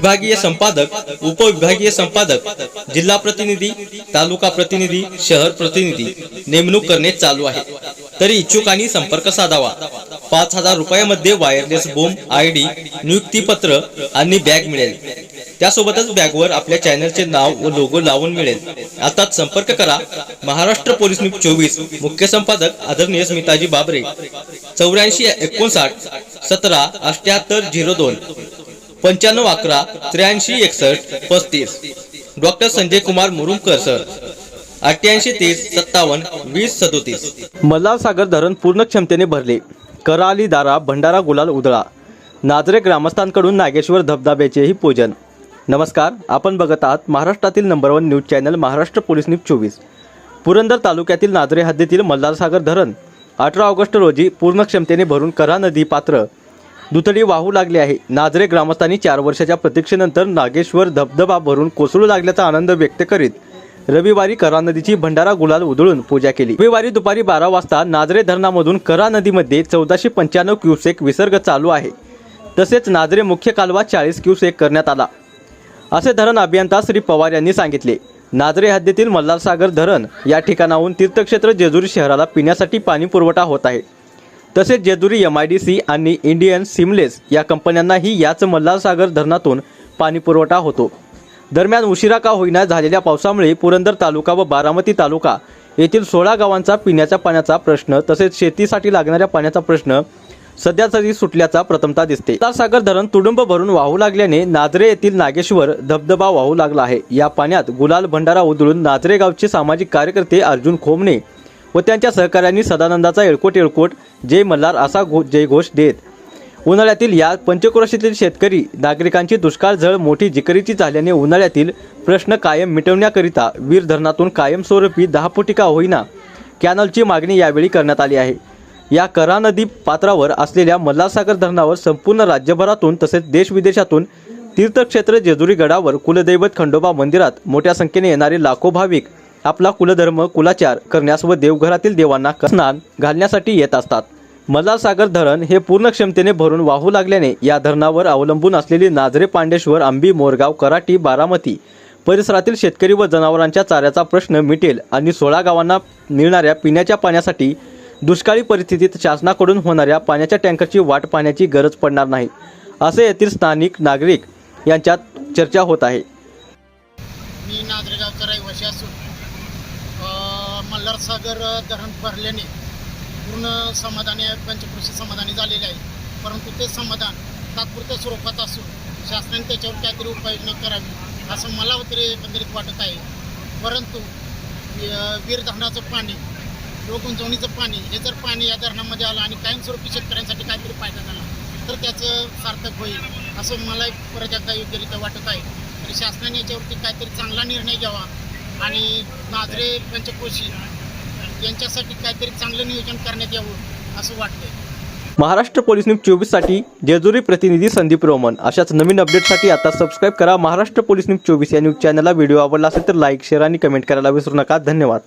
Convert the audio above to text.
विभागीय संपादक उपविभागीय संपादक जिल्हा प्रतिनिधी तालुका प्रतिनिधी शहर प्रतिनिधी नेमणूक करणे चालू आहे. तरी इच्छुकांनी संपर्क साधावा. पाच हजार रुपयामध्ये वायरलेस बोम आय डी नियुक्तीपत्र आणि बॅग मिळेल. त्यासोबतच बॅगवर आपल्या चॅनलचे नाव व लोगो लावून मिळेल. आता संपर्क करा. महाराष्ट्र पोलीस न्यूज चोवीस मुख्य संपादक आदरणीय स्मिताजी बाबरे. चौऱ्याऐंशी एकोणसाठ सतरा अठ्याहत्तर झिरो दोन. पंच्याण्णव अकरा त्र्याऐंशी एकसष्ट पस्तीस. Doctor Sanjay Kumar Murumkar sir. अठ्ठ्याऐंशी तीस सत्तावन्न वीस सदोतीस. मल्हार सागर धरण पूर्ण क्षमतेने भरले. कराली दारा भंडारा गुलाल उधळा. नाजरे ग्रामस्थांकडून नागेश्वर धबधब्याचेही पूजन. नमस्कार आपण बघत आहात महाराष्ट्रातील number one news channel Maharashtra police news चोवीस. पुरंदर तालुक्यातील नाजरे हद्दीतील मल्हारसागर धरण अठरा ऑगस्ट रोजी पूर्ण क्षमतेने भरून करा नदी पात्र दुथडी वाहू लागली आहे. नाजरे ग्रामस्थांनी चार वर्षाच्या प्रतीक्षेनंतर नागेश्वर धबधबा भरून कोसळू लागल्याचा आनंद व्यक्त करीत रविवारी करा नदीची भंडारा गुलाल उधळून पूजा केली. रविवारी दुपारी बारा वाजता नाजरे धरणामधून करा नदीमध्ये चौदाशे पंच्याण्णव क्युसेक विसर्ग चालू आहे. तसेच नाजरे मुख्य कालवा चाळीस क्युसेक करण्यात आला. असे धरण अभियंता श्री पवार यांनी सांगितले. नाजरे हद्दीतील मल्हारसागर धरण या ठिकाणाहून तीर्थक्षेत्र जेजुरी शहराला पिण्यासाठी पाणी पुरवठा होत आहे. तसेच Jejuri M I D C आणि इंडियन सिमलेस या कंपन्यांनाही याच मल्हारसागर धरणातून पाणी पुरवठा होतो. दरम्यान उशिरा का होईना झालेल्या पावसामुळे पुरंदर तालुका व बारामती तालुका येथील सोळा गावांचा पिण्याच्या पाण्याचा प्रश्न तसेच शेतीसाठी लागणाऱ्या पाण्याचा प्रश्न सध्या तरी सुटल्याचा प्रथमता दिसते. सागर धरण तुडुंब भरून वाहू लागल्याने नाजरे येथील नागेश्वर धबधबा वाहू लागला आहे. या पाण्यात गुलाल भंडारा उधळून नाजरे गावचे सामाजिक कार्यकर्ते अर्जुन खोमणे व त्यांच्या सहकाऱ्यांनी सदानंदाचा एळकोट एळकोट जय मल्हार असा घो जयघोष देत. उन्हाळ्यातील या पंचक्रोशीतील शेतकरी नागरिकांची दुष्काळ झळ मोठी जिकरीची झाल्याने उन्हाळ्यातील प्रश्न कायम मिटवण्याकरिता वीर धरणातून कायमस्वरूपी दहा फुटी का होईना कॅनलची मागणी यावेळी करण्यात आली आहे. या करा नदी पात्रावर असलेल्या मल्हारसागर धरणावर संपूर्ण राज्यभरातून तसेच देशविदेशातून तीर्थक्षेत्र जेजुरी गडावर कुलदैवत खंडोबा मंदिरात मोठ्या संख्येने येणारे लाखो भाविक आपला कुलधर्म कुलाचार करण्यास व देवघरातील देवांना स्नान घालण्यासाठी येत असतात. मल्हारसागर धरण हे पूर्ण क्षमतेने भरून वाहू लागल्याने या धरणावर अवलंबून असलेली नाझरे पांडेश्वर आंबी मोरगाव कराटी बारामती परिसरातील शेतकरी व जनावरांच्या चाऱ्याचा प्रश्न मिटेल आणि सोळा गावांना मिळणाऱ्या पिण्याच्या पाण्यासाठी दुष्काळी परिस्थितीत शासनाकडून होणाऱ्या पाण्याच्या टँकरची वाट पाहण्याची गरज पडणार नाही असे येथील स्थानिक नागरिक यांच्यात चर्चा होत आहे. मी नाजरेगावचा रहिवासी असून मल्हारसागर धरण भरल्याने पूर्ण समाधानी पंचकृषी समाधानी झालेले आहे. परंतु ते समाधान तात्पुरत्या स्वरूपात असून शासनाने त्याच्यावर काहीतरी उपाययोजना करावी असं मला तरी एकंदरीत वाटत आहे. परंतु वीर धरणाचं पाणी किंवा गुंतवणीचं पाणी हे जर पाणी या धरणामध्ये आलं आणि कायमस्वरूपी शेतकऱ्यांसाठी काहीतरी फायदा झाला तर त्याचं सार्थक होईल असं मला एक परत एकदा योग्यरित्या वाटत आहे. तर शासनाने याच्यावरती काहीतरी चांगला निर्णय घ्यावा आणि नाजरे पंचकोशी यांच्यासाठी काहीतरी चांगलं नियोजन करण्यात यावं असं वाटतंय. महाराष्ट्र पोलीस न्यूज चोवीससाठी जेजुरी प्रतिनिधी संदीप रोमन. अशाच नवीन अपडेटसाठी आता सबस्क्राईब करा महाराष्ट्र पोलीस न्यूज चोवीस या न्यूज चॅनलला. व्हिडिओ आवडला असेल तर लाईक शेअर आणि कमेंट करायला विसरू नका. धन्यवाद.